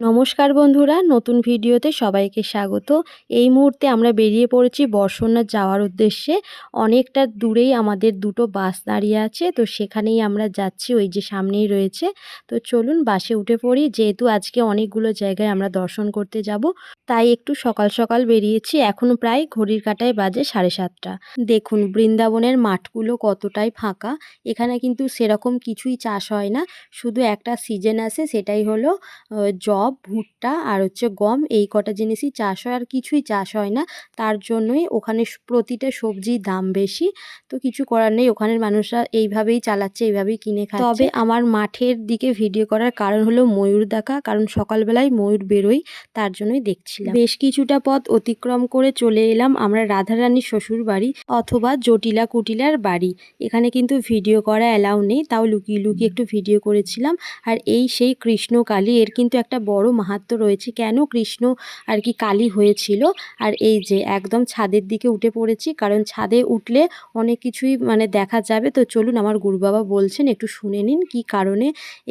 নমস্কার বন্ধুরা নতুন ভিডিওতে সবাইকে স্বাগত। এই মুহূর্তে আমরা বেরিয়ে পড়েছি বর্ষণা যাওয়ার উদ্দেশ্যে। অনেকটা দূরেই আমাদের দুটো বাস দাঁড়িয়ে আছে তো সেখানেই আমরা যাচ্ছি ওই যে সামনেই রয়েছে। তো চলুন বাসে উঠে পড়ি যেহেতু আজকে অনেকগুলো জায়গায় আমরা দর্শন করতে যাব তাই একটু সকাল সকাল বেরিয়েছি এখন প্রায় ঘড়ির কাটায় বাজে সাড়ে সাতটা। দেখুন বৃন্দাবনের মাঠগুলো কতটাই ফাঁকা এখানে কিন্তু সেরকম কিছুই চাষ হয় না শুধু একটা সিজন আসে সেটাই হলো আহ, জব ভুট্টা আর হচ্ছে গম, এই কটা জিনিসই চাষ হয় আর কিছুই চাষ হয় না। তার জন্যই ওখানে প্রতিটা সবজির দাম বেশি। তো কিছু করার নেই, ওখানের মানুষরা এইভাবেই চালাচ্ছে, এইভাবেই কিনে খাচ্ছে। তবে আমার মাঠের দিকে ভিডিও করার কারণ হলো ময়ূর দেখা, কারণ সকালবেলায় ময়ূর বেরোয়, তার জন্যই দেখছিলাম। বেশ কিছুটা পথ অতিক্রম করে চলে এলাম আমরা রাধারানীর শ্বশুর বাড়ি অথবা জটিলা কুটিলার বাড়ি। এখানে কিন্তু ভিডিও করা অ্যালাউ নেই, তাও লুকিয়ে লুকিয়ে একটু ভিডিও করেছিলাম। আর এই সেই কৃষ্ণ কালী এর কিন্তু একটা বড় মাহাত্ম্য রয়েছে, কেন কৃষ্ণ আর কি কালী হয়েছিল? আর এই যে একদম ছাদের দিকে উঠে পড়েছি, কারণ ছাদে উঠলে অনেক কিছুই মানে দেখা যাবে। তো চলুন আমার গুরু বাবা বলছেন, একটু শুনে নিন কি কারণে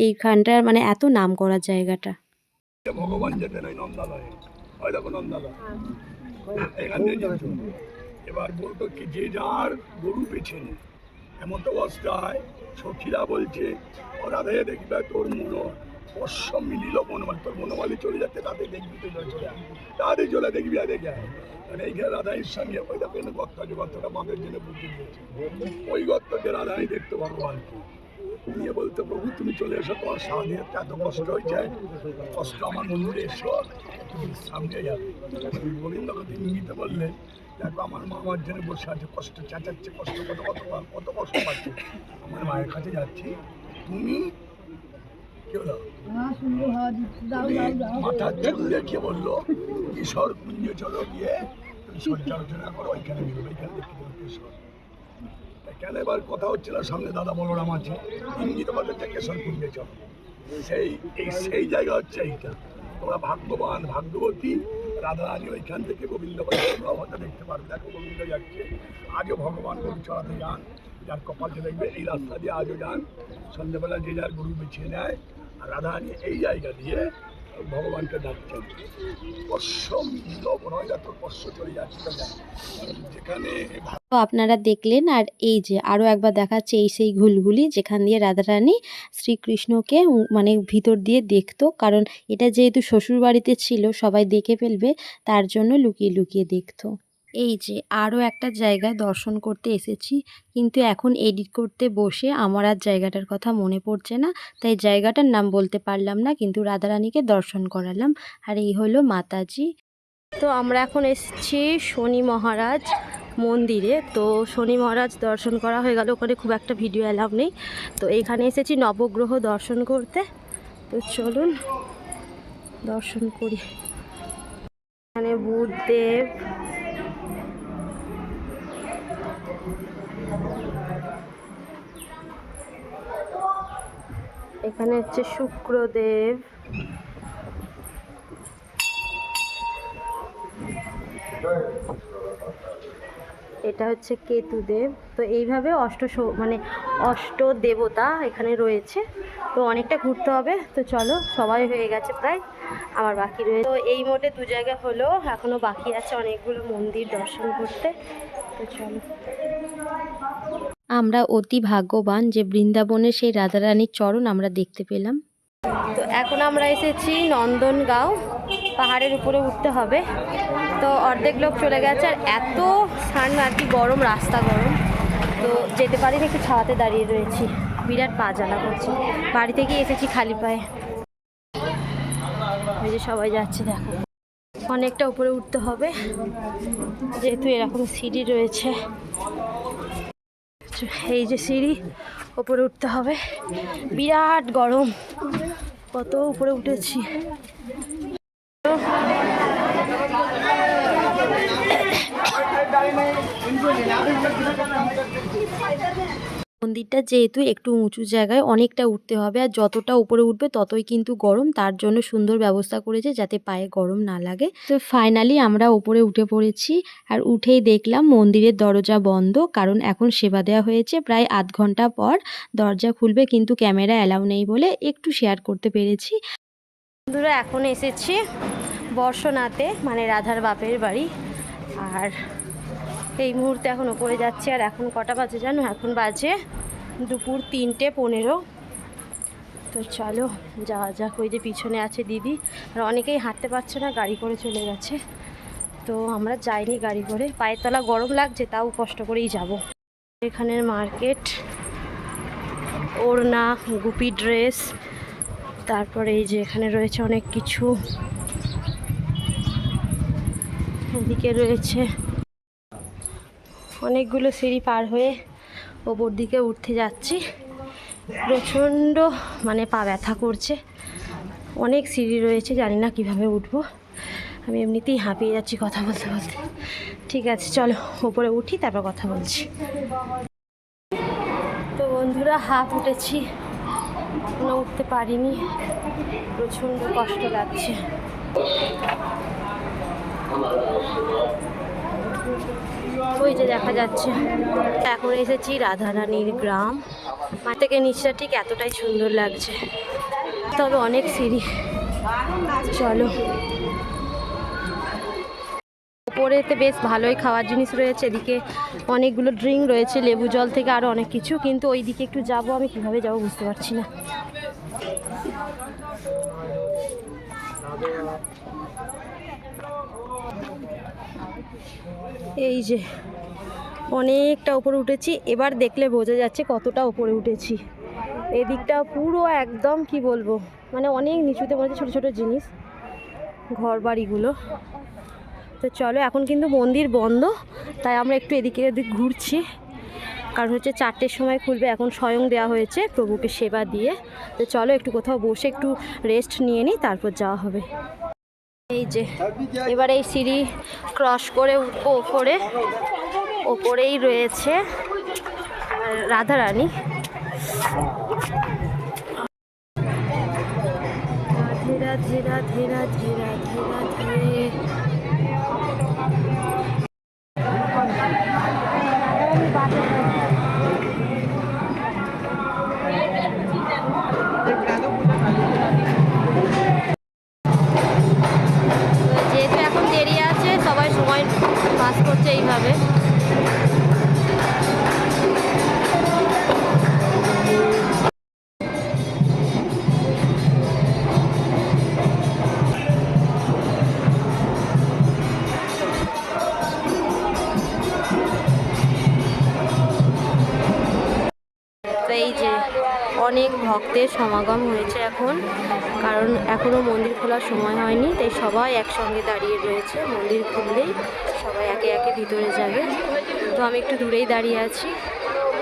এইখানটার মানে এত নাম করা জায়গাটা ভগবান। এমন তো সখীরা বলছে ও রাধে দেখবে তোর মনোমাল, তোর মনোমালি চলে যাচ্ছে তাতে দেখবি তো তাদের চলে দেখবি আর দেখে। আর। এইখানে রাধাইয়ের সঙ্গে ওই দেখো এখানে গর্ত আছে গর্তটা বাঁধের জন্য বুদ্ধি দিয়েছে। ওই গর্তকে রাধাই দেখতো ভগবানকে। নিয়ে বলতে, প্রভু, তুমি চলে এসো, তোমার সারাদিন এত কষ্ট হয়েছে। কষ্ট আমার মন্দিরে এসো বিশ্রাম নিয়ে যাবে গোবিন্দ ইঙ্গিতে বললেন দেখো, আমার মা আমার জন্য বসে আছে, কষ্ট চেঁচাচ্ছে, কষ্ট কত কত কত কষ্ট পাচ্ছে। আমার মায়ের কাছে যাচ্ছি তুমি কি তুমি মাথার চুল দেখিয়ে বলল কুঞ্জ চলো গিয়ে করো ওইখানে এখানে দেখতে কেন এবার কথা হচ্ছিল সামনে দাদা বলরাম আছে ইঙ্গিত চলো। সেই এই সেই জায়গা হচ্ছে এইটা। তোমরা ভাগ্যবান ভাগ্যবতী রাধা রানী ওইখান থেকে গোবিন্দ দেখতে পারবে। দেখো গোবিন্দ যাচ্ছে। আজও ভগবান গরু চড়াতে যান। যার কপালকে দেখবে এই রাস্তা দিয়ে আজও যান। সন্ধ্যেবেলা যে যার গরু বেছে নেয় এই জায়গা দিয়ে ভগবানকে চলে যাচ্ছে যেখানে তো আপনারা দেখলেন আর এই যে আরও একবার দেখাচ্ছে এই সেই ঘুলঘুলি যেখান দিয়ে রাধারানী শ্রীকৃষ্ণকে মানে ভিতর দিয়ে দেখতো। কারণ এটা যেহেতু শ্বশুর বাড়িতে ছিল, সবাই দেখে ফেলবে, তার জন্য লুকিয়ে লুকিয়ে দেখতো। এই যে আরও একটা জায়গায় দর্শন করতে এসেছি। কিন্তু এখন এডিট করতে বসে আমার আর জায়গাটার কথা মনে পড়ছে না। তাই জায়গাটার নাম বলতে পারলাম না, কিন্তু রাধারানীকে দর্শন করালাম। আর এই হলো মাতাজি। তো আমরা এখন এসেছি শনি মহারাজ মন্দিরে। তো শনি মহারাজ দর্শন করা হয়ে গেল, ওখানে খুব একটা ভিডিও অ্যালাউ নেই। তো এখানে এসেছি নবগ্রহ দর্শন করতে। তো চলুন, দর্শন করি। এখানে বুধদেব এখানে হচ্ছে শুক্রদেব। এটা হচ্ছে কেতুদেব। তো এইভাবে অষ্ট মানে অষ্ট দেবতা এখানে রয়েছে। তো অনেকটা ঘুরতে হবে। তো চলো, সবাই হয়ে গেছে প্রায়। আমার বাকি রয়েছে তো এই মোটে দু জায়গা হলো। এখনও বাকি আছে অনেকগুলো মন্দির দর্শন করতে। তো চলো। আমরা অতি ভাগ্যবান যে বৃন্দাবনে সেই রাধারানীর চরণ আমরা দেখতে পেলাম। তো এখন আমরা এসেছি নন্দনগাঁও, পাহাড়ের উপরে উঠতে হবে। তো অর্ধেক লোক চলে গেছে আর এত সান আর কি গরম, রাস্তা গরম। তো যেতে পারি একটু ছাওয়াতে দাঁড়িয়ে রয়েছি। বিরাট পা জ্বালা করছে। বাড়ি থেকে এসেছি খালি পায়ে। ওই যে সবাই যাচ্ছে, দেখো। অনেকটা উপরে উঠতে হবে। যেহেতু এরকম সিঁড়ি রয়েছে। এই যে সিঁড়ি ওপরে উঠতে হবে। বিরাট গরম। কত উপরে উঠেছি। মন্দিরটা যেহেতু একটু উঁচু জায়গায় অনেকটা উঠতে হবে আর যতটা উপরে উঠবে ততই কিন্তু গরম। তার জন্য সুন্দর ব্যবস্থা করেছে যাতে পায়ে গরম না লাগে। তো ফাইনালি আমরা উপরে উঠে পড়েছি আর উঠেই দেখলাম মন্দিরের দরজা বন্ধ কারণ এখন সেবা দেওয়া হয়েছে। প্রায় আধ ঘণ্টা পর দরজা খুলবে কিন্তু ক্যামেরা অ্যালাউ নেই বলে একটু শেয়ার করতে পেরেছি। বন্ধুরা, এখন এসেছি বর্ষনাতে মানে রাধার বাপের বাড়ি। আর এই মুহূর্তে এখন ওপরে যাচ্ছি আর এখন কটা বাজে জানো? এখন বাজে দুপুর তিনটে পনেরো। তো চলো, যাওয়া যাক। ওই যে পিছনে আছে দিদি। আর অনেকেই হাঁটতে পারছে না, গাড়ি করে চলে গেছে। তো আমরা যাইনি গাড়ি করে। পায়ের তলা গরম লাগছে, তাও কষ্ট করেই যাব। এখানের মার্কেট, ওড়না, গুপি ড্রেস, তারপরে এই যে এখানে রয়েছে অনেক কিছু। এদিকে রয়েছে অনেকগুলো সিঁড়ি পার হয়ে ওপর দিকে উঠতে যাচ্ছি। প্রচণ্ড মানে পা ব্যথা করছে। অনেক সিঁড়ি রয়েছে, জানি না কীভাবে উঠবো। আমি এমনিতেই হাঁপিয়ে যাচ্ছি কথা বলতে বলতে। ঠিক আছে, চলো ওপরে উঠি, তারপর কথা বলছি। তো বন্ধুরা হাফ উঠেছি। এখনও উঠতে পারিনি। প্রচণ্ড কষ্ট লাগছে। ওই যে দেখা যাচ্ছে। এখন এসেছি রাধারানীর গ্রাম। মা থেকে নিচটা ঠিক এতটাই সুন্দর লাগছে। তবে অনেক সিঁড়ি। চলো। ওপরেতে বেশ ভালোই খাওয়ার জিনিস রয়েছে। এদিকে অনেকগুলো ড্রিঙ্ক রয়েছে, লেবু জল থেকে আরও অনেক কিছু। কিন্তু ওই দিকে একটু যাব, আমি কীভাবে যাব বুঝতে পারছি না। এই যে, অনেকটা উপরে উঠেছি। এবার দেখলে বোঝা যাচ্ছে কতটা উপরে উঠেছি। এদিকটা পুরো একদম কি বলব মানে অনেক নিচুতে মনে হচ্ছে ছোটো ছোটো জিনিস ঘর বাড়িগুলো তো চলো, এখন কিন্তু মন্দির বন্ধ, তাই আমরা একটু এদিকে এদিক ঘুরছি। কারণ হচ্ছে চারটের সময় খুলবে, এখন স্বয়ং দেওয়া হয়েছে প্রভুকে সেবা দিয়ে। তো চলো, একটু কোথাও বসে একটু রেস্ট নিয়ে নিই, তারপর যাওয়া হবে। এই যে, এবার এই সিঁড়ি ক্রস করে ওপরে, ওপরেই রয়েছে রাধা রাধারানী। রাধে রাধে রাধে রাধে রাধে রাধে। অনেক ভক্তের সমাগম হয়েছে এখন, কারণ এখনও মন্দির খোলার সময় হয়নি, তাই সবাই একসঙ্গে দাঁড়িয়ে রয়েছে। মন্দির খুললেই সবাই একে একে ভিতরে যাবে। তো আমি একটু দূরেই দাঁড়িয়ে আছি।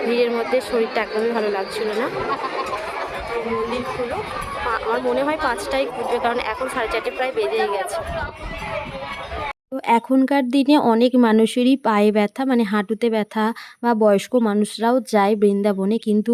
ভিড়ের মধ্যে শরীরটা একদমই ভালো লাগছিল না। মন্দির খুলো। আমার মনে হয় পাঁচটায় খুলবে, কারণ এখন সাড়ে চারটে প্রায় বেজেই গেছে। তো এখনকার দিনে অনেক মানুষেরই পায়ে ব্যথা মানে হাঁটুতে ব্যথা বা বয়স্ক মানুষরাও যায় বৃন্দাবনে, কিন্তু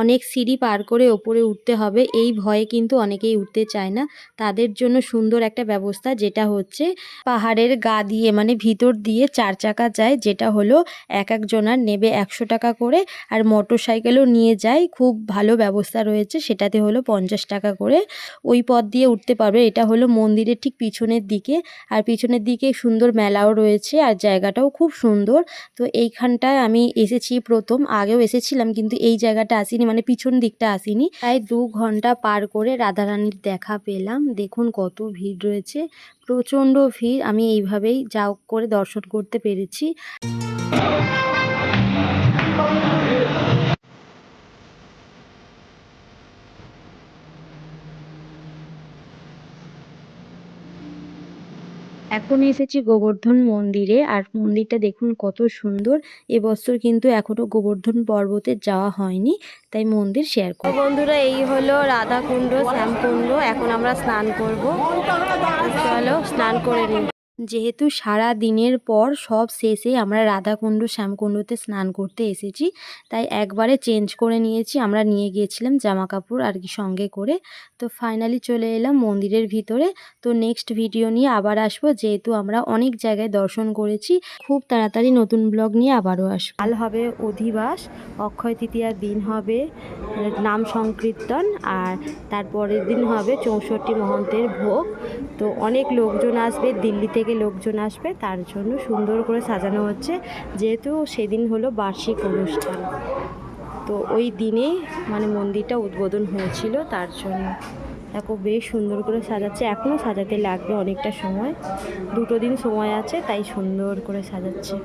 অনেক সিঁড়ি পার করে ওপরে উঠতে হবে। এই ভয়ে কিন্তু অনেকেই উঠতে চায় না। তাদের জন্য সুন্দর একটা ব্যবস্থা যেটা হচ্ছে পাহাড়ের গা দিয়ে মানে ভিতর দিয়ে চার চাকা যায়, যেটা হলো এক একজনার নেবে একশো টাকা করে আর মোটর সাইকেলও নিয়ে যায়। খুব ভালো ব্যবস্থা রয়েছে, সেটাতে হলো পঞ্চাশ টাকা করে। ওই পথ দিয়ে উঠতে পারবে। এটা হলো মন্দিরের ঠিক পিছনের দিকে আর পিছনের দিকে সুন্দর মেলাও রয়েছে আর জায়গাটাও খুব সুন্দর। তো এইখানটায় আমি এসেছি প্রথম, আগেও এসেছিলাম, কিন্তু এই জায়গাটা আসিনি মানে পিছন দিকটা আসিনি। তাই দু ঘণ্টা পার করে রাধারানীর দেখা পেলাম। দেখুন কত ভিড় রয়েছে। প্রচণ্ড ভিড়। আমি এইভাবেই যা হোক করে দর্শন করতে পেরেছি। এখন এসেছি গোবর্ধন মন্দিরে। আর মন্দিরটা দেখুন কত সুন্দর। এবছর কিন্তু এখনও গোবর্ধন পর্বতে যাওয়া হয়নি, তাই মন্দির শেয়ার করব। বন্ধুরা, এই হলো রাধাকুণ্ড, শ্যামকুণ্ড। এখন আমরা স্নান করব। চলো, স্নান করে নিই। যেহেতু সারা দিনের পর সব শেষে আমরা রাধাকুণ্ড, শ্যামকুণ্ডতে স্নান করতে এসেছি, তাই একবারে চেঞ্জ করে নিয়েছি। আমরা নিয়ে গিয়েছিলাম জামা কাপড় আর কি সঙ্গে করে। তো ফাইনালি চলে এলাম মন্দিরের ভিতরে। তো নেক্সট ভিডিও নিয়ে আবার আসব, যেহেতু আমরা অনেক জায়গায় দর্শন করেছি। খুব তাড়াতাড়ি নতুন ব্লগ নিয়ে আবারও আসব। কাল হবে অধিবাস, অক্ষয় তৃতীয়ার দিন হবে নাম সংকীর্তন আর তারপরের দিন হবে চৌষট্টি মহন্তের ভোগ। তো অনেক লোকজন আসবে, দিল্লি থেকে লোকজন আসবে, তার জন্য সুন্দর করে সাজানো হচ্ছে। যেহেতু সেদিন হলো বার্ষিক অনুষ্ঠান, তো ওই দিনে মানে মন্দিরটা উদ্বোধন হয়েছিল, তার জন্য দেখো বেশ সুন্দর করে সাজাচ্ছে। এখনও সাজাতে লাগবে অনেকটা সময়, দুটো দিন সময় আছে, তাই সুন্দর করে সাজাচ্ছে।